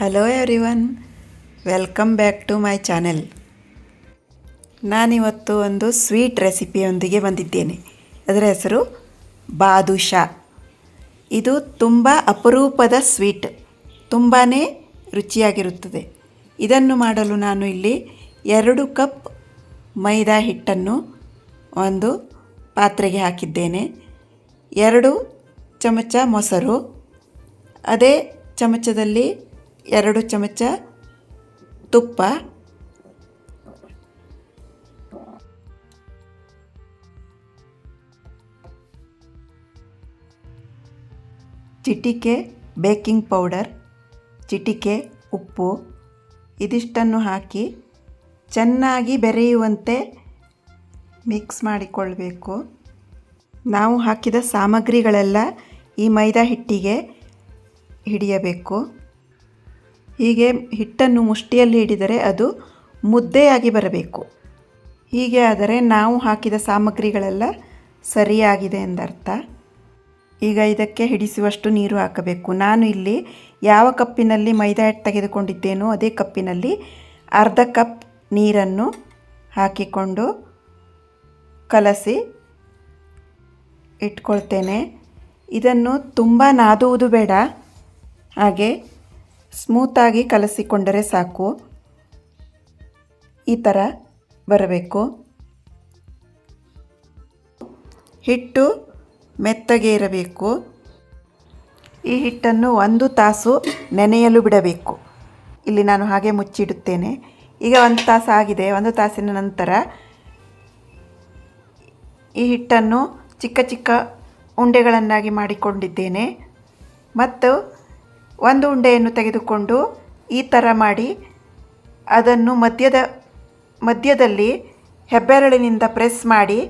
Hello everyone welcome back to my channel ನಾನಿವತ್ತು ಒಂದು sweet ರೆಸಿಪಿಯೊಂದಿಗೆ ಬಂದಿದ್ದೇನೆ. ಅದರ ಹೆಸರು ಬಾದುಷಾ. ಇದು ತುಂಬ ಅಪರೂಪದ ಸ್ವೀಟ್ ತುಂಬಾ ರುಚಿಯಾಗಿರುತ್ತದೆ. ಇದನ್ನು ಮಾಡಲು ನಾನು ಇಲ್ಲಿ ಎರಡು ಕಪ್ ಮೈದಾ ಹಿಟ್ಟನ್ನು ಒಂದು ಪಾತ್ರೆಗೆ ಹಾಕಿದ್ದೇನೆ. ಎರಡು ಚಮಚ ಮೊಸರು. ಅದೇ ಚಮಚದಲ್ಲಿ ಎರಡು ಚಮಚ ತುಪ್ಪ. ಚಿಟಿಕೆ, ಬೇಕಿಂಗ್ ಪೌಡರ್, ಚಿಟಿಕೆ, ಉಪ್ಪು ಇದಿಷ್ಟನ್ನು ಹಾಕಿ ಚೆನ್ನಾಗಿ ಬೆರೆಯುವಂತೆ ಮಿಕ್ಸ್ ಮಾಡಿಕೊಳ್ಬೇಕು. ನಾವು ಹಾಕಿದ ಸಾಮಗ್ರಿಗಳೆಲ್ಲ ಈ ಮೈದಾ ಹಿಟ್ಟಿಗೆ ಹಿಡಿಯಬೇಕು. ಹೀಗೆ ಹಿಟ್ಟನ್ನು ಮುಷ್ಟಿಯಲ್ಲಿ ಹಿಡಿದರೆ ಅದು ಮುದ್ದೆಯಾಗಿ ಬರಬೇಕು. ಹೀಗೆ ಆದರೆ ನಾವು ಹಾಕಿದ ಸಾಮಗ್ರಿಗಳೆಲ್ಲ ಸರಿಯಾಗಿದೆ ಎಂದರ್ಥ. ಈಗ ಇದಕ್ಕೆ ಹಿಡಿಸುವಷ್ಟು ನೀರು ಹಾಕಬೇಕು. ನಾನು ಇಲ್ಲಿ ಯಾವ ಕಪ್ಪಿನಲ್ಲಿ ಮೈದಾ ಹಿಟ್ಟು ತೆಗೆದುಕೊಂಡಿದ್ದೇನೋ ಅದೇ ಕಪ್ಪಿನಲ್ಲಿ ಅರ್ಧ ಕಪ್ ನೀರನ್ನು ಹಾಕಿಕೊಂಡು ಕಲಸಿ ಇಟ್ಕೊಳ್ತೇನೆ. ಇದನ್ನು ತುಂಬ ನಾದುವುದು ಬೇಡ. ಹಾಗೆ ಸ್ಮೂತಾಗಿ ಕಲಸಿಕೊಂಡರೆ ಸಾಕು. ಈ ಥರ ಬರಬೇಕು. ಹಿಟ್ಟು ಮೆತ್ತಗೆ ಇರಬೇಕು. ಈ ಹಿಟ್ಟನ್ನು ಒಂದು ತಾಸು ನೆನೆಯಲು ಬಿಡಬೇಕು. ಇಲ್ಲಿ ನಾನು ಹಾಗೆ ಮುಚ್ಚಿಡುತ್ತೇನೆ. ಈಗ ಒಂದು ತಾಸು ಆಗಿದೆ. ಒಂದು ತಾಸಿನ ನಂತರ ಈ ಹಿಟ್ಟನ್ನು ಚಿಕ್ಕ ಚಿಕ್ಕ ಉಂಡೆಗಳನ್ನಾಗಿ ಮಾಡಿಕೊಂಡಿದ್ದೇನೆ. ಮತ್ತು ಒಂದು ಉಂಡೆಯನ್ನು ತೆಗೆದುಕೊಂಡು ಈ ಥರ ಮಾಡಿ ಅದನ್ನು ಮಧ್ಯದ, ಮಧ್ಯದಲ್ಲಿ ಹೆಬ್ಬೆರಳಿನಿಂದ ಪ್ರೆಸ್ ಮಾಡಿ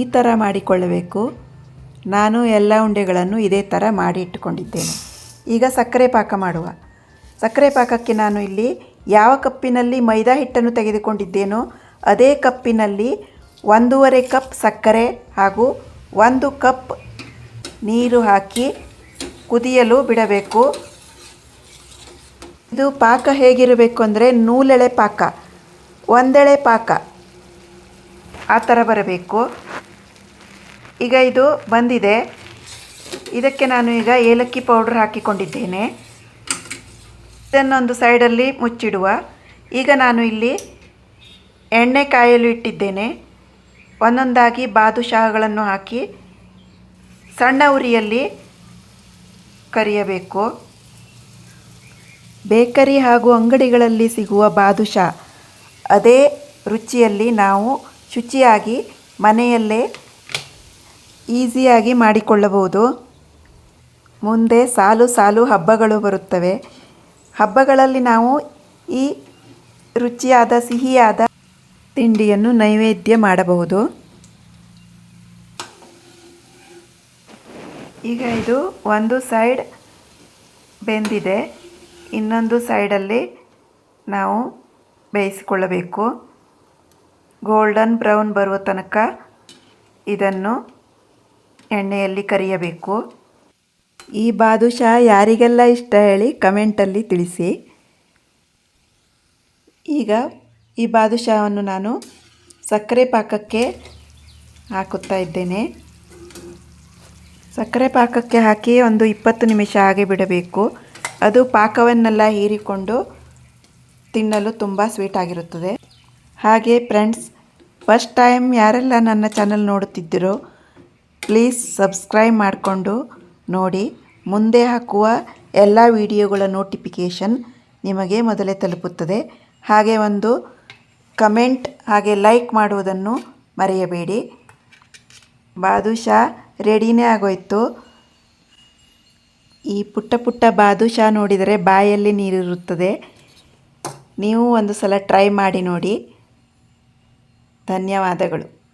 ಈ ಥರ ಮಾಡಿಕೊಳ್ಳಬೇಕು. ನಾನು ಎಲ್ಲ ಉಂಡೆಗಳನ್ನು ಇದೇ ಥರ ಮಾಡಿ ಇಟ್ಟುಕೊಂಡಿದ್ದೇನೆ. ಈಗ ಸಕ್ಕರೆ ಪಾಕ ಮಾಡುವ. ಸಕ್ಕರೆ ಪಾಕಕ್ಕೆ ನಾನು ಇಲ್ಲಿ ಯಾವ ಕಪ್ಪಿನಲ್ಲಿ ಮೈದಾ ಹಿಟ್ಟನ್ನು ತೆಗೆದುಕೊಂಡಿದ್ದೇನೋ ಅದೇ ಕಪ್ಪಿನಲ್ಲಿ ಒಂದೂವರೆ ಕಪ್ ಸಕ್ಕರೆ ಹಾಗೂ ಒಂದು ಕಪ್ ನೀರು ಹಾಕಿ ಕುದಿಯಲು ಬಿಡಬೇಕು. ಇದು ಪಾಕ ಹೇಗಿರಬೇಕು ಅಂದರೆ ನೂಲೆಳೆ ಪಾಕ, ಒಂದೆಳೆ ಪಾಕ. ಆ ಥರ ಬರಬೇಕು. ಈಗ ಇದು ಬಂದಿದೆ. ಇದಕ್ಕೆ ನಾನು ಈಗ ಏಲಕ್ಕಿ ಪೌಡ್ರ್ ಹಾಕಿಕೊಂಡಿದ್ದೇನೆ. ಇದನ್ನೊಂದು ಸೈಡಲ್ಲಿ ಮುಚ್ಚಿಡುವ. ಈಗ ನಾನು ಇಲ್ಲಿ ಎಣ್ಣೆ ಕಾಯಲು ಇಟ್ಟಿದ್ದೇನೆ. ಒಂದೊಂದಾಗಿ ಬಾದುಶಾಹಗಳನ್ನು ಹಾಕಿ ಸಣ್ಣ ಉರಿಯಲ್ಲಿ ಕರಿಯಬೇಕು? ಬೇಕರಿ ಹಾಗೂ ಅಂಗಡಿಗಳಲ್ಲಿ ಸಿಗುವ ಬಾದುಷಾ. ಅದೇ ರುಚಿಯಲ್ಲಿ ನಾವು ಶುಚಿಯಾಗಿ ಮನೆಯಲ್ಲೇ ಈಸಿಯಾಗಿ ಮಾಡಿಕೊಳ್ಳಬಹುದು. ಮುಂದೆ ಸಾಲು ಸಾಲು ಹಬ್ಬಗಳು ಬರುತ್ತವೆ. ಹಬ್ಬಗಳಲ್ಲಿ ನಾವು ಈ ರುಚಿಯಾದ ಸಿಹಿಯಾದ ತಿಂಡಿಯನ್ನು ನೈವೇದ್ಯ ಮಾಡಬಹುದು. ಈಗ ಇದು ಒಂದು ಸೈಡ್ ಬೆಂದಿದೆ. ಇನ್ನೊಂದು ಸೈಡಲ್ಲಿ ನಾವು ಬೇಯಿಸಿಕೊಳ್ಳಬೇಕು. ಗೋಲ್ಡನ್ ಬ್ರೌನ್ ಬರುವ ತನಕ ಇದನ್ನು ಎಣ್ಣೆಯಲ್ಲಿ ಕರಿಯಬೇಕು. ಈ ಬಾದುಷಾ ಯಾರಿಗೆಲ್ಲ ಇಷ್ಟ ಹೇಳಿ ಕಮೆಂಟಲ್ಲಿ ತಿಳಿಸಿ. ಈಗ ಈ ಬಾದುಷಾವನ್ನು ನಾನು ಸಕ್ಕರೆ ಪಾಕಕ್ಕೆ ಹಾಕುತ್ತಾ ಇದ್ದೇನೆ. ಸಕ್ಕರೆ ಪಾಕಕ್ಕೆ ಹಾಕಿ ಒಂದು ಇಪ್ಪತ್ತು ನಿಮಿಷ ಹಾಗೆ ಬಿಡಬೇಕು. ಅದು ಪಾಕವನ್ನೆಲ್ಲ ಹೀರಿಕೊಂಡು ತಿನ್ನಲು ತುಂಬ ಸ್ವೀಟ್ ಆಗಿರುತ್ತದೆ. ಹಾಗೆ ಫ್ರೆಂಡ್ಸ್ ಫಸ್ಟ್ ಟೈಮ್ ಯಾರೆಲ್ಲ ನನ್ನ ಚಾನಲ್ ನೋಡುತ್ತಿದ್ದೀರೋ ಪ್ಲೀಸ್ ಸಬ್ಸ್ಕ್ರೈಬ್ ಮಾಡಿಕೊಂಡು ನೋಡಿ. ಮುಂದೆ ಹಾಕುವ ಎಲ್ಲ ವಿಡಿಯೋಗಳ ನೋಟಿಫಿಕೇಷನ್ ನಿಮಗೆ ಮೊದಲೇ ತಲುಪುತ್ತದೆ. ಹಾಗೆ ಒಂದು ಕಮೆಂಟ್ ಹಾಗೆ ಲೈಕ್ ಮಾಡುವುದನ್ನು ಮರೆಯಬೇಡಿ. ಬಾದುಷಾ ರೆಡಿನೇ ಆಗೋಯ್ತು. ಈ ಪುಟ್ಟ ಪುಟ್ಟ ಬಾದುಷಾ ನೋಡಿದರೆ ಬಾಯಲ್ಲಿ ನೀರಿರುತ್ತದೆ. ನೀವು ಒಂದು ಸಲ ಟ್ರೈ ಮಾಡಿ ನೋಡಿ. ಧನ್ಯವಾದಗಳು.